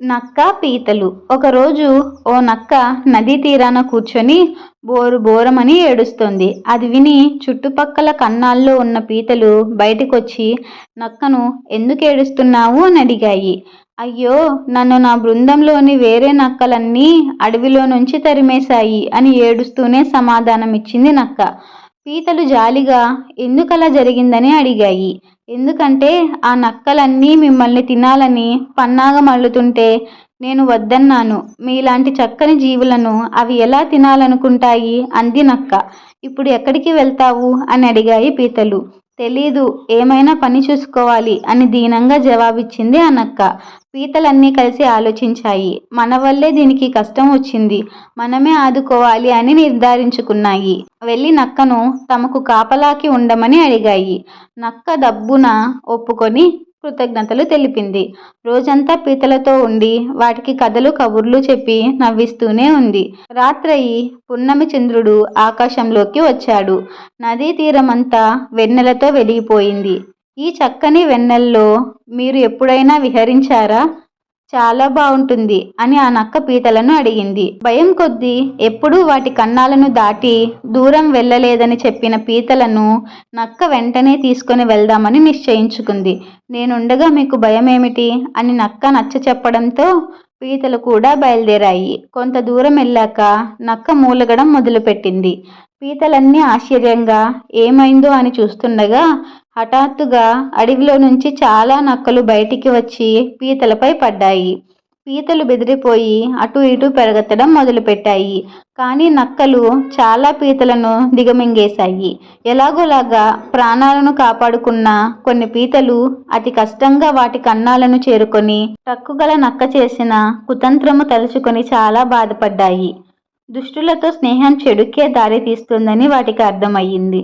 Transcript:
నక్క పీతలు. ఒకరోజు ఓ నక్క నదీ తీరాన కూర్చొని బోరు బోరమని ఏడుస్తోంది. అది విని చుట్టుపక్కల కన్నాల్లో ఉన్న పీతలు బయటకొచ్చి నక్కను ఎందుకు ఏడుస్తున్నావు? అని అడిగాయి. అయ్యో నన్ను నా బృందంలోని వేరే నక్కలన్నీ అడవిలో నుంచి తరిమేశాయి అని ఏడుస్తూనే సమాధానమిచ్చింది నక్క. పీతలు జాలిగా ఎందుకలా జరిగిందని అడిగాయి. ఎందుకంటే ఆ నక్కలన్నీ మిమ్మల్ని తినాలని పన్నాగం అల్లుతుంటే నేను వద్దన్నాను. మీలాంటి చక్కని జీవులను అవి ఎలా తినాలనుకుంటాయి? అంది నక్క. ఇప్పుడు ఎక్కడికి వెళ్తావు? అని అడిగాయి పీతలు. తెలీదు ఏమైనా పని చూసుకోవాలి అని దీనంగా జవాబిచ్చింది ఆ నక్క పీతలన్నీ కలిసి ఆలోచించాయి. మన వల్లే దీనికి కష్టం వచ్చింది. మనమే ఆదుకోవాలి అని నిర్ధారించుకున్నాయి. వెళ్ళి నక్కను తమకు కాపలాకి ఉండమని అడిగాయి. నక్క దబ్బున ఒప్పుకొని కృతజ్ఞతలు తెలిపింది. రోజంతా పీతలతో ఉండి వాటికి కథలు కబుర్లు చెప్పి నవ్విస్తూనే ఉంది. రాత్రయి పున్నమి చంద్రుడు ఆకాశంలోకి వచ్చాడు. నదీ తీరమంతా వెన్నెలతో వెలిగిపోయింది. ఈ చక్కని వెన్నెల్లో మీరు ఎప్పుడైనా విహరించారా? చాలా బాగుంటుంది అని ఆ నక్క పీతలను అడిగింది. భయం కొద్దీ ఎప్పుడూ వాటి కన్నాలను దాటి దూరం వెళ్ళలేదని చెప్పిన పీతలను నక్క వెంటనే తీసుకొని వెళ్దామని నిశ్చయించుకుంది. నేనుండగా మీకు భయం ఏమిటి అని నక్క నచ్చ చెప్పడంతో పీతలు కూడా బయలుదేరాయి. కొంత దూరం వెళ్ళాక నక్క మూలగడం మొదలుపెట్టింది. పీతలన్నీ ఆశ్చర్యంగా ఏమైందో అని చూస్తుండగా హఠాత్తుగా అడవిలో నుంచి చాలా నక్కలు బయటికి వచ్చి పీతలపై పడ్డాయి. పీతలు బెదిరిపోయి అటు ఇటు పెరగెత్తడం మొదలుపెట్టాయి. కానీ నక్కలు చాలా పీతలను దిగమింగేశాయి. ఎలాగోలాగా ప్రాణాలను కాపాడుకున్న కొన్ని పీతలు అతి కష్టంగా వాటి కన్నాలను చేరుకొని టక్కుగల నక్క చేసిన కుతంత్రము తలుచుకొని చాలా బాధపడ్డాయి. దుష్టులతో స్నేహం చెడుకే దారి తీస్తుందని వాటికి అర్థమయ్యింది.